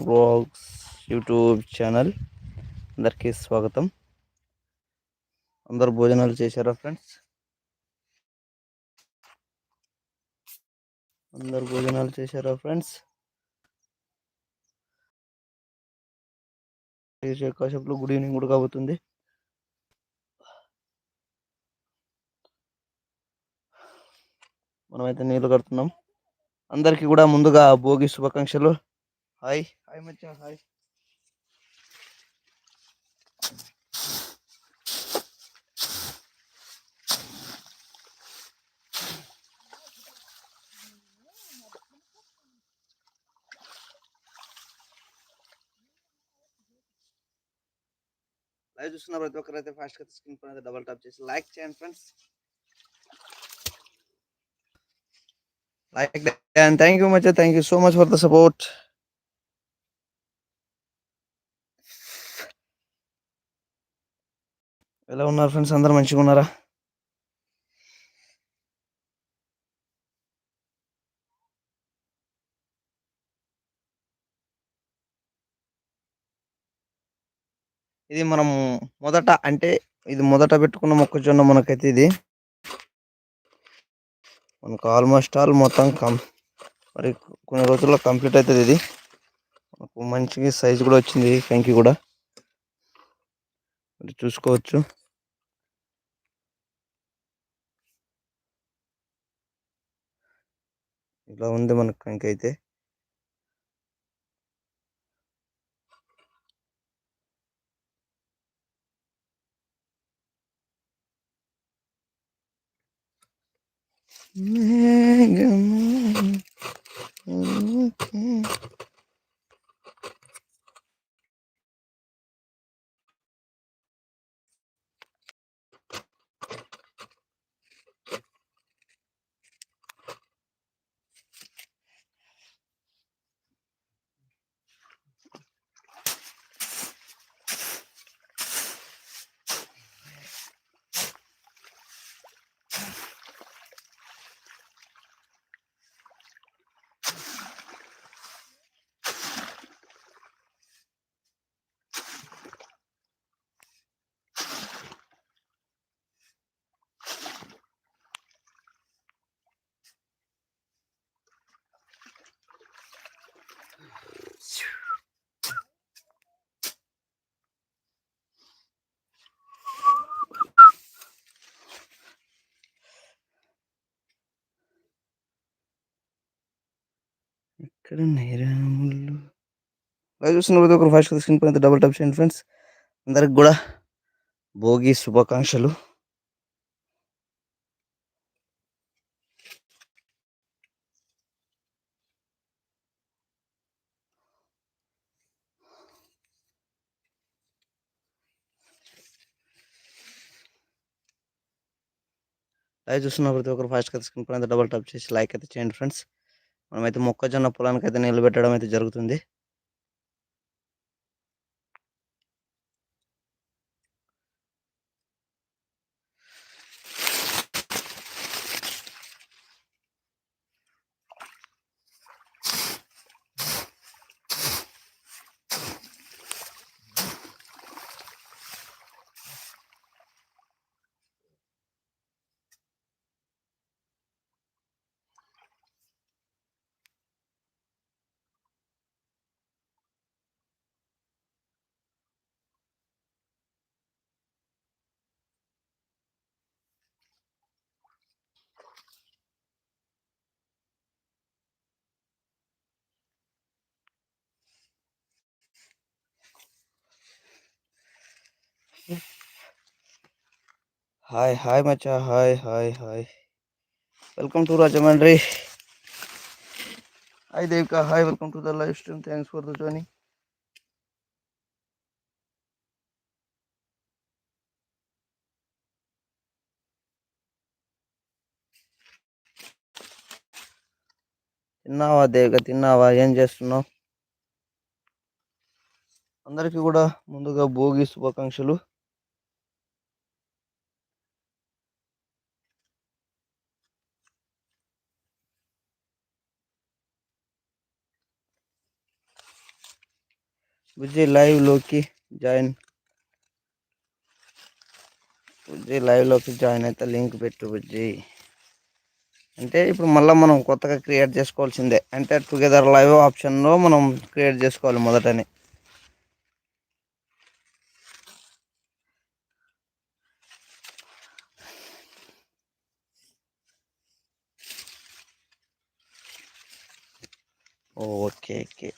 Vlogs YouTube channel అందరికీ స్వాగతం. అందరు భోజనాలు చేశారా ఫ్రెండ్స్? అందరు భోజనాలు చేశారా ఫ్రెండ్స్? కాసేపులో గుడ్ ఈవినింగ్ కూడా కాబోతుంది. మనమైతే నీళ్ళు కడుతున్నాం. అందరికీ కూడా ముందుగా భోగి శుభాకాంక్షలు. హాయ్ హాయ్ మచ్చా హాయ్ లైవ్ చూస్తున్న ప్రతి ఒక్కరు అయితే ఫాస్ట్గా స్క్రీన్ పైన డబల్ టాప్ చేసి లైక్ చేయండి friends like and thank you much thank you so much for the support ఎలా ఉన్నారు ఫ్రెండ్స్ అందరు మంచిగా ఉన్నారా? ఇది మనం మొదట అంటే ఇది మొదట పెట్టుకున్న మొక్కజొన్న మనకైతే ఇది. మనకు ఆల్మోస్ట్ ఆల్ మొత్తం కం మరి కొన్ని రోజుల్లో కంప్లీట్ అవుతుంది ఇది. మనకు మంచి సైజు కూడా వచ్చింది కంకి కూడా. మరి చూసుకోవచ్చు. ఇలా ఉంది మనకు కంకి అయితే మేఘమా నేరములు లైవ్ చూస్తున్న ప్రతి ఒక్కరు ఫస్ట్ స్క్రీన్ పైన డబుల్ టప్ చేయండి ఫ్రెండ్స్ అందరికి కూడా భోగి శుభాకాంక్షలు. లైవ్ చూస్తున్న ప్రతి ఒక్కరు ఫాస్ట్ కదా స్క్రీన్ పైన డబుల్ టప్ చేసి లైక్ అయితే చేయండి ఫ్రెండ్స్ మనమైతే మొక్కజొన్న పొలానికి అయితే నీళ్ళు పెట్టడం అయితే జరుగుతుంది. Hi hi Maccha hi hi hi welcome to Rajahmundry hi Devika hi welcome to the live stream thanks for the joining తిన్నావా దేవిక? తిన్నావా? ఏం చేస్తున్నావు? అందరికీ కూడా ముందుగా భోగి శుభాకాంక్షలు. బుజ్జి లైవ్లోకి జాయిన్ బుజ్జి లైవ్లోకి జాయిన్ అయితే లింక్ పెట్టు బుజ్జి అంటే ఇప్పుడు మళ్ళీ మనం కొత్తగా క్రియేట్ చేసుకోవాల్సిందే. అంటే టుగెదర్ లైవ్ ఆప్షన్లో మనం క్రియేట్ చేసుకోవాలి మొదటని. Okay okay.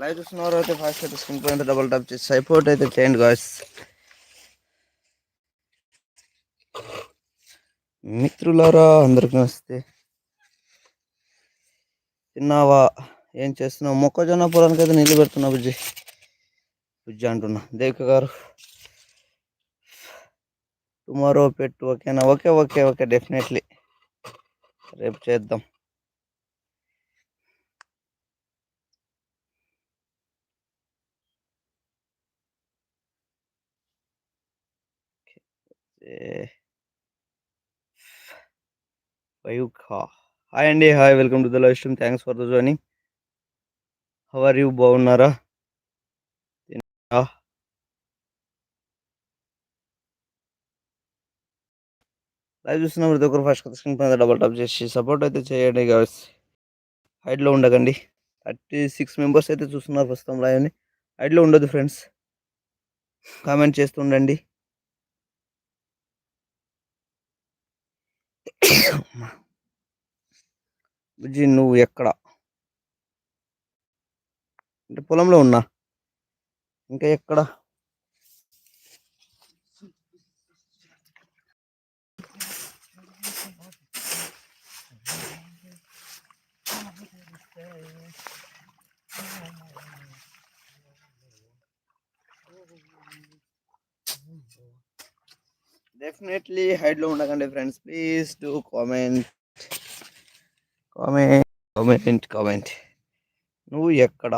లైవ్ చూస్తున్నవారు అయితే ఫాస్ట్ అయితే స్క్రీన్ పైన డబుల్ టాప్ చేసి సపోర్ట్ అయితే చేయండి గాయస్ మిత్రులారా అందరికి నమస్తే. తిన్నావా? ఏం చేస్తున్నావు? మొక్కజొన్న పొలానికి అయితే నీళ్ళు పెడుతున్నా బుజ్జి. బుజ్జి అంటున్నా. దేవిక గారు. టుమారో పెట్టు ఓకేనా? Okay okay okay definitely. రేపు చేద్దాం. ఫైవ్ ఖా హాయ్ అండి hi welcome to the live stream. Thanks for the joining. How are you? బాగున్నారా? లైవ్ చూస్తున్న ప్రతి ఒక్కరు ఫస్ట్ స్క్రీన్ పైన డబల్ టాప్ చేసి సపోర్ట్ అయితే చేయండి గాయస్ హైట్లో ఉండకండి. థర్టీ సిక్స్ మెంబర్స్ అయితే చూస్తున్నారు ప్రస్తుతం లైవ్ని హైట్లో ఉండదు ఫ్రెండ్స్ కామెంట్ చేస్తుండండి బుజ్జి నువ్వు ఎక్కడ? అంటే పొలంలో ఉన్నా. ఇంకా ఎక్కడ? డెఫినెట్లీ హైడ్లో ఉండకండి friends please do comment comment comment comment నువ్వు ఎక్కడ?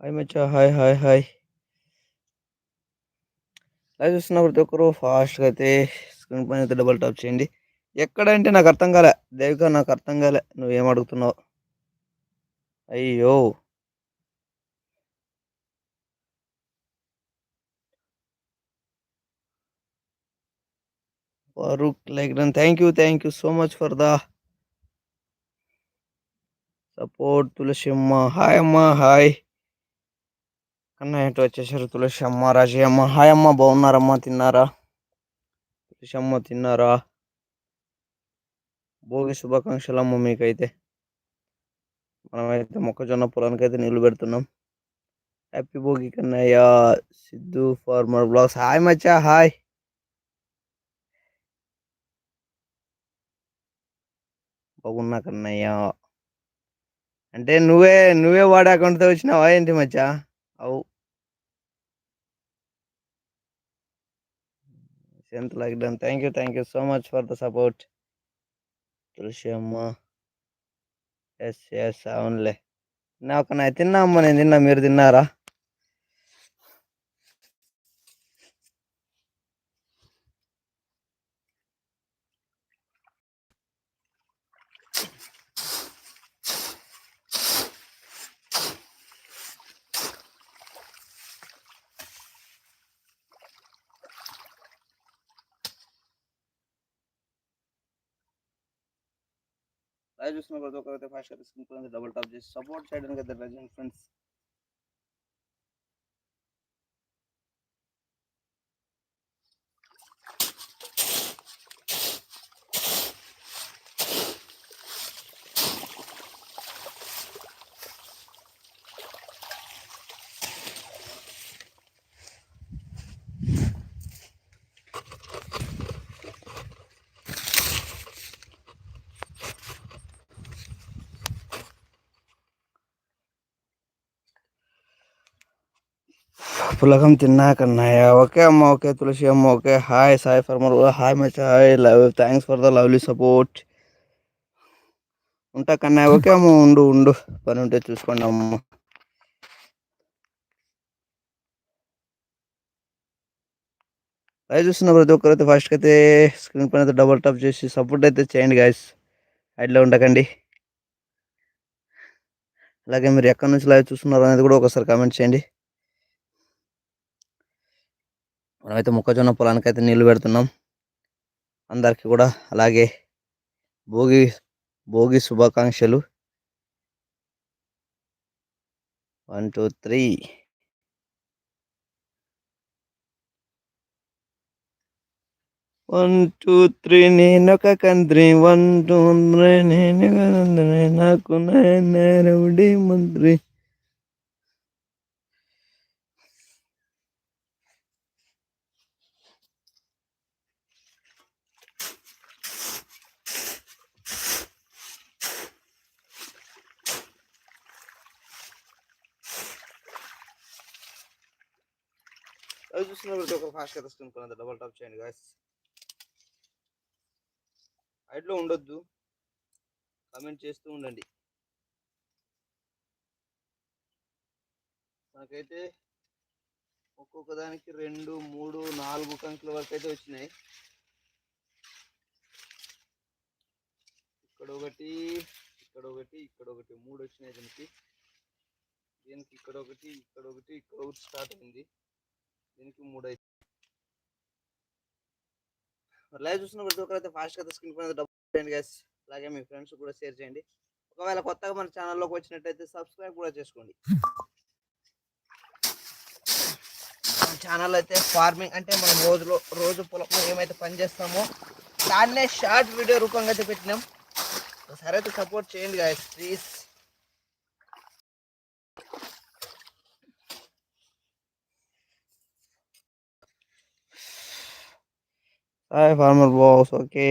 హాయ్ మచ్చా హాయ్ హాయ్ హాయ్ లైవ్ చూస్తున్న ప్రతి ఒక్కరు ఫాస్ట్గా అయితే స్క్రీన్ పైన అయితే డబల్ టాప్ చేయండి. ఎక్కడంటే నాకు అర్థం కాలే. దేవిక నాకు అర్థం కాలే. నువ్వేం అడుగుతున్నావు? అయ్యో Farooq like done thank you thank you so much for the support Tulasi అమ్మ హాయ్ అమ్మ హాయ్ అన్న ఏంటో వచ్చేసారు తులసి అమ్మ రాజీ అమ్మ హాయ్ అమ్మ బాగున్నారమ్మా తిన్నారా తులసి అమ్మ తిన్నారా భోగి శుభాకాంక్షలు అమ్మ మీకైతే మనమైతే మొక్కజొన్న పొలానికి అయితే నీళ్ళు పెడుతున్నాం. Happy Bhogi Kannayya Siddhu farmer blogs. Hi మచ్చా హాయ్. బాగున్నా కన్నయ్య. అంటే నువ్వే నువ్వే వాడే అకౌంట్తో వచ్చినావా ఏంటి మచ్చా? అవు. ఎంత like thank you thank you so much for the support Tulasi అమ్మ. ఎస్ ఎస్ అవునులే. తిన్నా ఒక నేను తిన్నా అమ్మ నేను తిన్నా మీరు తిన్నారా? లైవ్ చూస్తున్న ప్రతి ఒక్కరైతే ఫాస్ట్గా తీసుకుని డబుల్ టాప్ చేసి సపోర్ట్ చేయడానికి అయితే లెజెండ్ ఫ్రెండ్స్ పులకం తిన్నాకన్నాయా ఓకే అమ్మ ఓకే తులసి అమ్మ okay. Hi Sai farmer. Hi much hi love thanks for the lovely support ఉంటా కన్నయ్య. ఓకే అమ్మ ఉండు ఉండు. పని ఉంటే చూసుకోండి అమ్మ. లైవ్ చూస్తున్న ప్రతి ఒక్కరైతే ఫస్ట్కి అయితే స్క్రీన్ పైన అయితే డబల్ టాప్ చేసి సపోర్ట్ అయితే చేయండి గాయస్ హైడ్లో ఉండకండి. అలాగే మీరు ఎక్కడి నుంచి లైవ్ చూస్తున్నారు అనేది కూడా ఒకసారి కామెంట్ చేయండి. మనమైతే మొక్కజొన్న పొలానికి అయితే నీళ్ళు పెడుతున్నాం. అందరికీ కూడా అలాగే భోగి భోగి శుభాకాంక్షలు. One two three. One two three నేను ఒక కంత్రి వన్ టూ త్రీ నేను నాకు నేరవుడి మంత్రి. అవి ఒక ప్రతి ఒక్కరు ఫాస్ట్గా తీసుకుని డబల్ టాప్ చేయండి గాయస్ హైట్లో ఉండొద్దు. కమెంట్ చేస్తూ ఉండండి. మనకైతే ఒక్కొక్క దానికి రెండు మూడు నాలుగు కంకుల వరకు అయితే వచ్చినాయి. ఇక్కడ ఒకటి ఇక్కడ ఒకటి ఇక్కడ ఒకటి మూడు వచ్చినాయి దీనికి. దీనికి ఇక్కడ ఒకటి ఇక్కడ ఒకటి ఇక్కడ ఒకటి స్టార్ట్ అయింది. దీనికి మూడు అయితే మరి లైవ్ చూసిన ప్రతి ఒక్కరైతే ఫాస్ట్గా స్క్రీన్ పైన డబ్బులు చేయండి గ్యాస్ అలాగే మీ ఫ్రెండ్స్ కూడా షేర్ చేయండి. ఒకవేళ కొత్తగా మన ఛానల్లోకి వచ్చినట్టయితే సబ్స్క్రైబ్ కూడా చేసుకోండి. మన ఛానల్ అయితే ఫార్మింగ్ అంటే మనం రోజులో రోజు పొలంలో ఏమైతే పని చేస్తామో దాన్నే షార్ట్ వీడియో రూపంగా అయితే పెట్టినాం. సరే అయితే సపోర్ట్ చేయండి guys please hi farmer boss okay